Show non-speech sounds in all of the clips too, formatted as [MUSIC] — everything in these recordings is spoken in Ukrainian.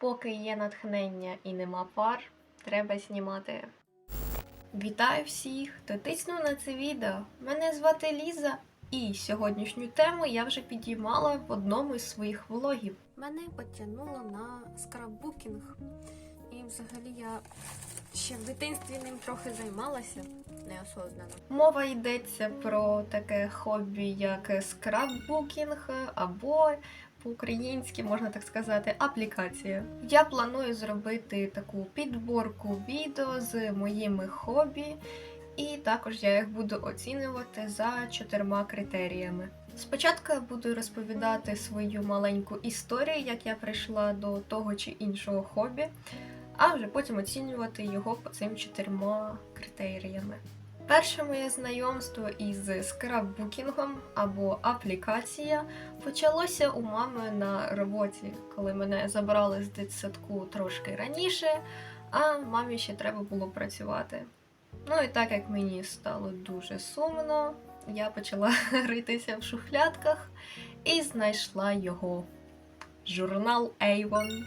Поки є натхнення і нема пар, треба знімати. Вітаю всіх, хто тиснув на це відео. Мене звати Ліза, і сьогоднішню тему я вже підіймала в одному із своїх влогів. Мене потягнуло на скраббукінг. І взагалі я ще в дитинстві ним трохи займалася неосознано. Мова йдеться про таке хобі, як скраббукінг або по-українськи, можна так сказати, аплікація. Я планую зробити таку підборку відео з моїми хобі, і також я їх буду оцінювати за чотирма критеріями. Спочатку я буду розповідати свою маленьку історію, як я прийшла до того чи іншого хобі, а вже потім оцінювати його по цим чотирма критеріями. Перше моє знайомство із скраббукінгом або аплікація почалося у мами на роботі, коли мене забрали з дитсадку трошки раніше, а мамі ще треба було працювати. Ну і так як мені стало дуже сумно, я почала [LAUGHS] ритися в шухлядках і знайшла його журнал Avon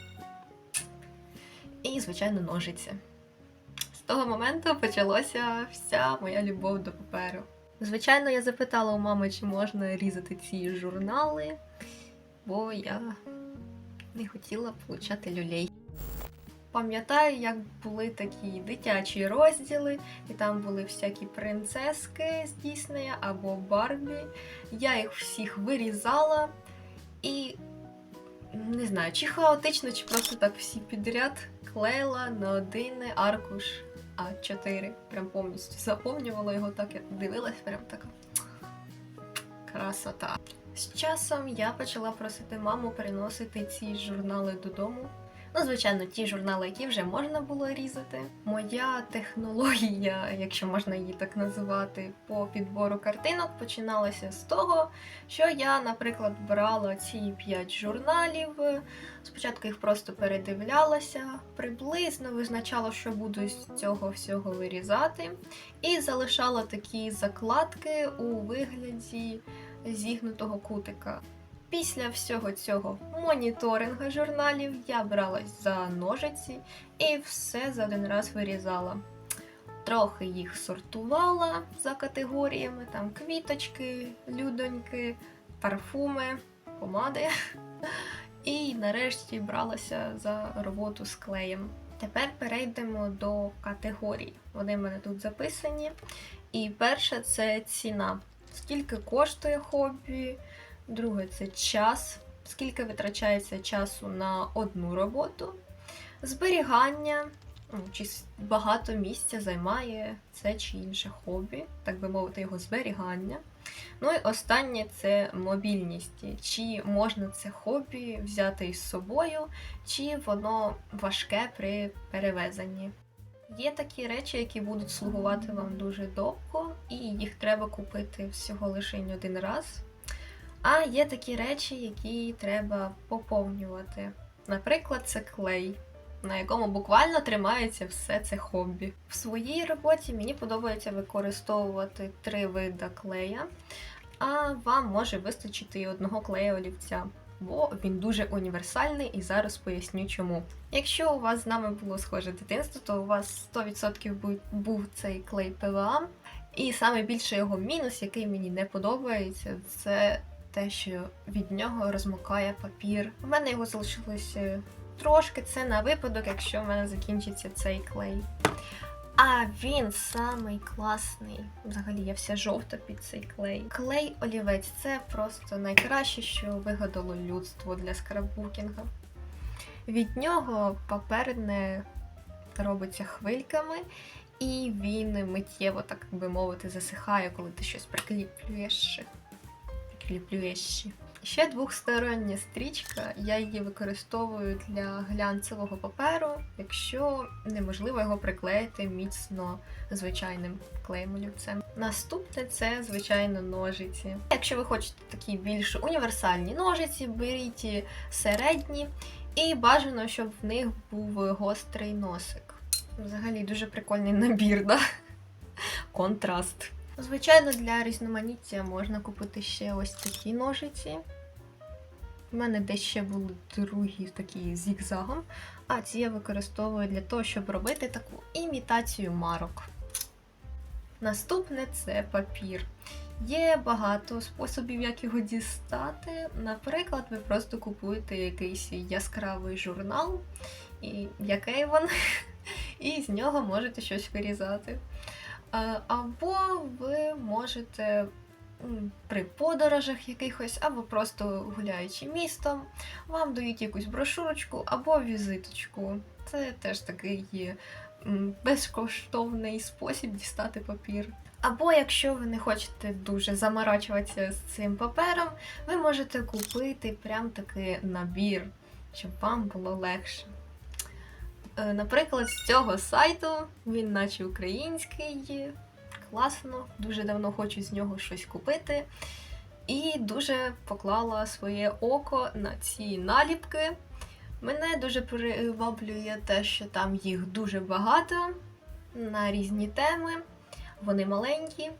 і, звичайно, ножиці. Того моменту почалася вся моя любов до паперу. Звичайно, я запитала у мами, чи можна різати ці журнали, бо я не хотіла получати люлей. Пам'ятаю, як були такі дитячі розділи, і там були всякі принцески з Діснея або Барбі. Я їх всіх вирізала і не знаю, чи хаотично, чи просто так всі підряд клеїла на один аркуш А4. Прям повністю заповнювала його так, я дивилась, прям така красота. З часом я почала просити маму приносити ці журнали додому. Ну, звичайно, ті журнали, які вже можна було різати. Моя технологія, якщо можна її так називати, по підбору картинок починалася з того, що я, наприклад, брала ці 5 журналів. Спочатку їх просто передивлялася, приблизно визначала, що буду з цього всього вирізати, і залишала такі закладки у вигляді зігнутого кутика. Після всього цього моніторинга журналів я бралась за ножиці і все за один раз вирізала. Трохи їх сортувала за категоріями, там квіточки, людоньки, парфуми, помади. І нарешті бралася за роботу з клеєм. Тепер перейдемо до категорій. Вони в мене тут записані. І перша це ціна. Скільки коштує хобі? Друге це час, скільки витрачається часу на одну роботу, зберігання, ну, чи багато місця займає це чи інше хобі, так би мовити, його зберігання. Ну і останнє це мобільність. Чи можна це хобі взяти із собою, чи воно важке при перевезенні. Є такі речі, які будуть слугувати вам дуже довго, і їх треба купити всього лише один раз. А є такі речі, які треба поповнювати. Наприклад, це клей, на якому буквально тримається все це хобі. В своїй роботі мені подобається використовувати три вида клея, а вам може вистачити і одного клея олівця. Бо він дуже універсальний і зараз поясню чому. Якщо у вас з нами було схоже дитинство, то у вас 100% бу- був цей клей ПВА. І саме його мінус, який мені не подобається, це те, що від нього розмокає папір. У мене його залишилося трошки. Це на випадок, якщо в мене закінчиться цей клей. А він самий класний. Взагалі я вся жовта під цей клей. Клей олівець це просто найкраще, що вигадало людство для скраббукінга. Від нього папер не робиться хвильками, і він миттєво, так би мовити, засихає, коли ти щось прикліплюєш. Прикліплюєш. Ще двохстороння стрічка, я її використовую для глянцевого паперу, якщо неможливо його приклеїти міцно звичайним клеєм олівцем. Наступне це, звичайно, ножиці. Якщо ви хочете такі більш універсальні ножиці, беріть середні, і бажано, щоб в них був гострий носик. Взагалі дуже прикольний набір, да? Контраст. Звичайно, для різноманіття можна купити ще ось такі ножиці. У мене десь ще були другі такі зігзагом, а ці я використовую для того, щоб робити таку імітацію марок. Наступне це папір. Є багато способів, як його дістати. Наприклад, ви просто купуєте якийсь яскравий журнал, і який він, [LAUGHS] і з нього можете щось вирізати. Е, Або ви можете при подорожах якихось, або просто гуляючи містом, вам дають якусь брошурочку або візиточку. Це теж такий безкоштовний спосіб дістати папір. Або якщо ви не хочете дуже заморачуватися з цим папером, ви можете купити прям такий набір, щоб вам було легше. Е, Наприклад, з цього сайту він наче український, класно, дуже давно хочу з нього щось купити. І дуже поклала своє око на ці наліпки. Мене дуже приваблює те, що там їх дуже багато на різні теми, вони маленькі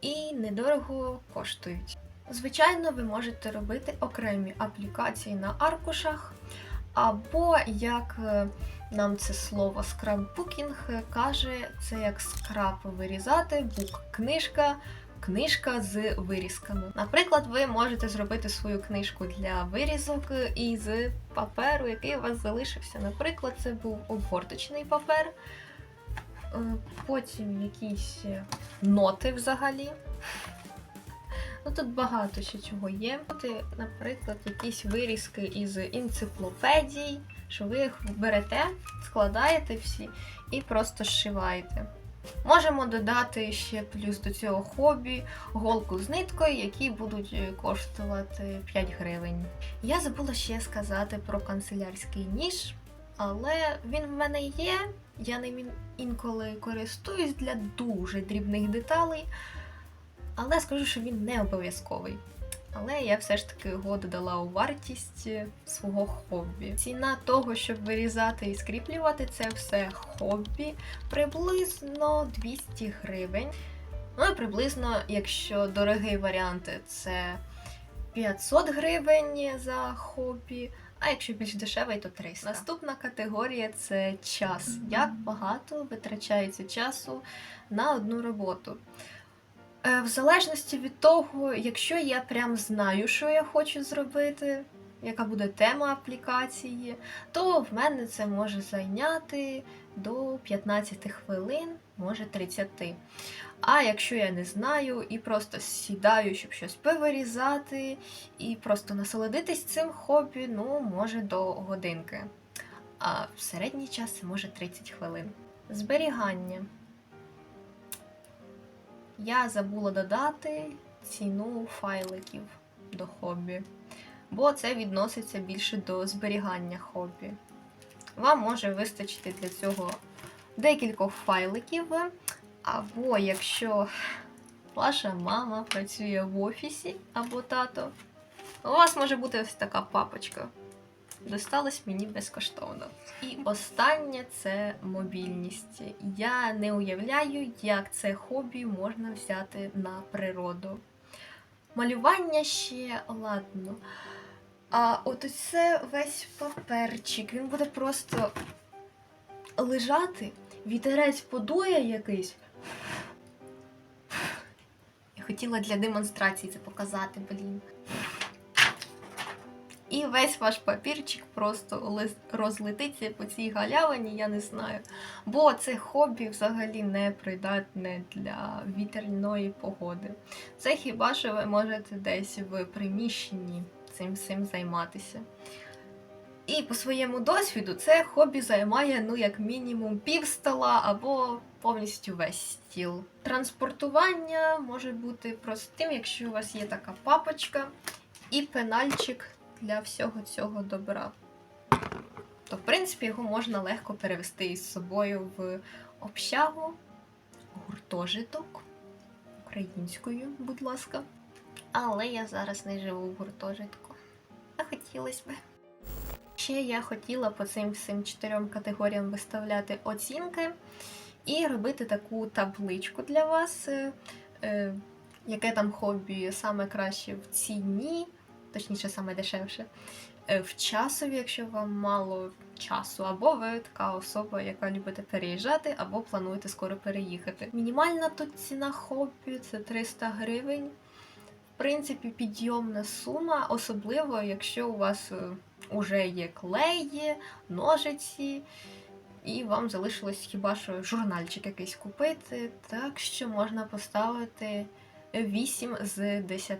і недорого коштують. Звичайно, ви можете робити окремі аплікації на аркушах, або як е, нам це слово скраббукінг каже, це як скраб вирізати, бук книжка, книжка з вирізками. Наприклад, ви можете зробити свою книжку для вирізок із паперу, який у вас залишився. Наприклад, це був обгорточний папер, е, потім якісь ноти взагалі. Ну, тут багато ще чого є. Наприклад, якісь вирізки із енциклопедій, що ви їх берете, складаєте всі і просто зшиваєте. Можемо додати ще плюс до цього хобі голку з ниткою, які будуть е, коштувати 5 гривень. Я забула ще сказати про канцелярський ніж, але він в мене є. Я ним інколи користуюсь для дуже дрібних деталей. Але скажу, що він не обов'язковий. Але я все ж таки його додала у вартість свого хобі. Ціна того, щоб вирізати і скріплювати це все хобі, приблизно 200 гривень. Ну і приблизно, якщо дорогий варіант, це 500 гривень за хобі. А якщо більш дешевий, то 300. Наступна категорія це час. Як багато витрачається часу на одну роботу. Е, В залежності від того, якщо я прям знаю, що я хочу зробити, яка буде тема аплікації, то в мене це може зайняти до 15 хвилин, може 30. А якщо я не знаю і просто сідаю, щоб щось повирізати, і просто насолодитись цим хобі, ну, може до годинки. А в середній час це може 30 хвилин. Зберігання. Я забула додати ціну файликів до хобі, бо це відноситься більше до зберігання хобі. Вам може вистачити для цього декількох файликів, або якщо ваша мама працює в офісі або тато, у вас може бути ось така папочка. Досталось мені безкоштовно. І останнє це мобільність. Я не уявляю, як це хобі можна взяти на природу. Малювання ще ладно. А от це весь паперчик, він буде просто лежати, вітерець подує якийсь. Я хотіла для демонстрації це показати, блін. І весь ваш папірчик просто розлетиться по цій галявині, я не знаю. Бо це хобі взагалі не придатне для вітерної погоди. Це хіба що ви можете десь в приміщенні цим всім займатися. І по своєму досвіду це хобі займає ну як мінімум пів стола або повністю весь стіл. Транспортування може бути простим, якщо у вас є така папочка і пенальчик для всього цього добра. То, в принципі, його можна легко перевести із собою в общагу, гуртожиток українською, будь ласка. Але я зараз не живу в гуртожитку. А хотілося б. Ще я хотіла по цим всім чотирьом категоріям виставляти оцінки і робити таку табличку для вас, е, е, яке там хобі саме краще в ціні, точніше, саме дешевше. Е, В часові, якщо вам мало часу, або ви така особа, яка любите переїжджати, або плануєте скоро переїхати. Мінімальна тут ціна хобі це 300 гривень. В принципі, підйомна сума, особливо, якщо у вас вже є клеї, ножиці, і вам залишилось хіба що журнальчик якийсь купити, так що можна поставити 8 з 10.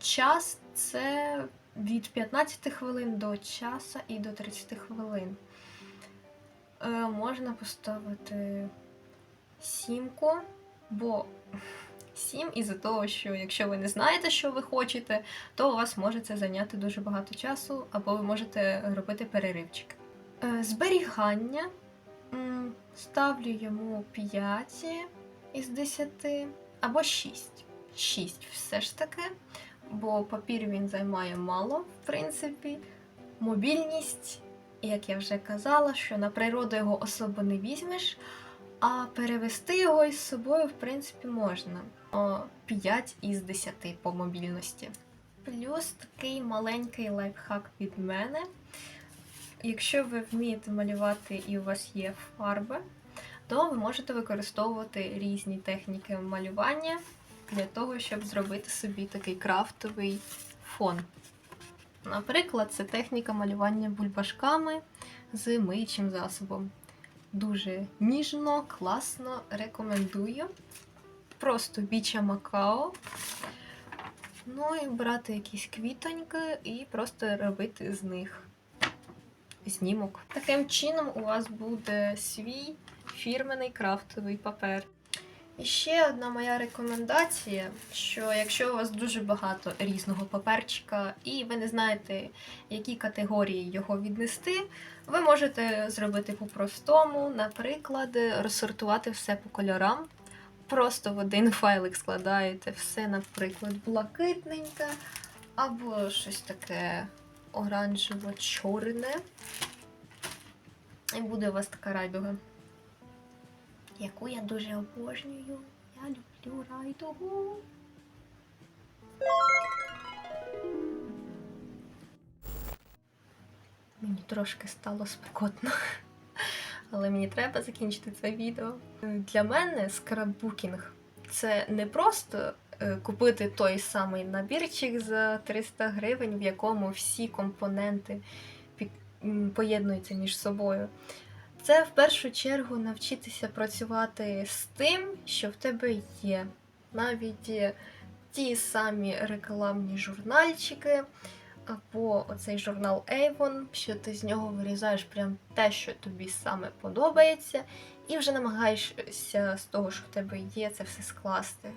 Час це від 15 хвилин до часа і до 30 хвилин. Е, можна поставити сімку, бо 7 із-за того, що якщо ви не знаєте, що ви хочете, то у вас може це зайняти дуже багато часу, або ви можете робити переривчик. Е, Зберігання ставлю йому 5 із 10 або 6. 6 все ж таки, бо папір він займає мало, в принципі. Мобільність, як я вже казала, що на природу його особо не візьмеш, а перевести його із собою, в принципі, можна. О, 5 із 10 по мобільності. Плюс такий маленький лайфхак від мене. Якщо ви вмієте малювати і у вас є фарби, то ви можете використовувати різні техніки малювання для того, щоб зробити собі такий крафтовий фон. Наприклад, це техніка малювання бульбашками з миючим засобом. Дуже ніжно, класно, рекомендую. Просто біча Макао. Ну і брати якісь квітоньки і просто робити з них знімок. Таким чином у вас буде свій фірменний крафтовий папер. І ще одна моя рекомендація, що якщо у вас дуже багато різного паперчика і ви не знаєте, які категорії його віднести, ви можете зробити по-простому, наприклад, розсортувати все по кольорам. Просто в один файлик складаєте все, наприклад, блакитненьке або щось таке оранжево-чорне. І буде у вас така райдуга, яку я дуже обожнюю. Я люблю райдугу. Мені трошки стало спекотно, [LAUGHS] але мені треба закінчити це відео. Для мене скраббукінг це не просто е, купити той самий набірчик за 300 гривень, в якому всі компоненти поєднуються між собою. Це в першу чергу навчитися працювати з тим, що в тебе є. Навіть ті самі рекламні журнальчики, або оцей журнал Avon, що ти з нього вирізаєш прям те, що тобі саме подобається, і вже намагаєшся з того, що в тебе є, це все скласти.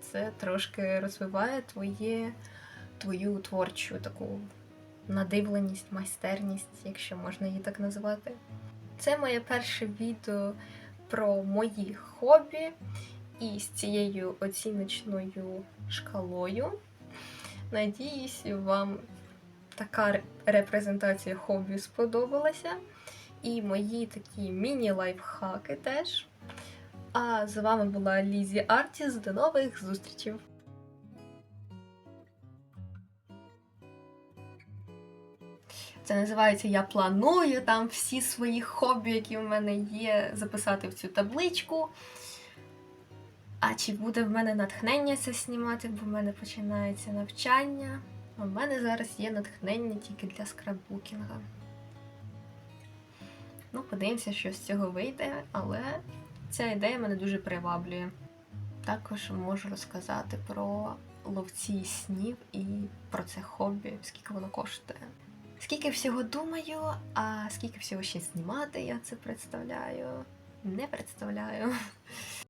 Це трошки розвиває твоє, твою творчу таку надивленість, майстерність, якщо можна її так назвати. Це моє перше відео про мої хобі і з цією оціночною шкалою. Надіюсь, вам така ре- репрезентація хобі сподобалася. І мої такі міні-лайфхаки теж. А з вами була Лізі Артіс. До нових зустрічей! Це називається Я планую там всі свої хобі, які в мене є, записати в цю табличку. А чи буде в мене натхнення це знімати, бо в мене починається навчання. А в мене зараз є натхнення тільки для скраббукінга. Ну, подивимося, що з цього вийде, але ця ідея мене дуже приваблює. Також можу розказати про ловці снів і про це хобі, скільки воно коштує. Скільки всього думаю, а скільки всього ще знімати, я це представляю. Не представляю.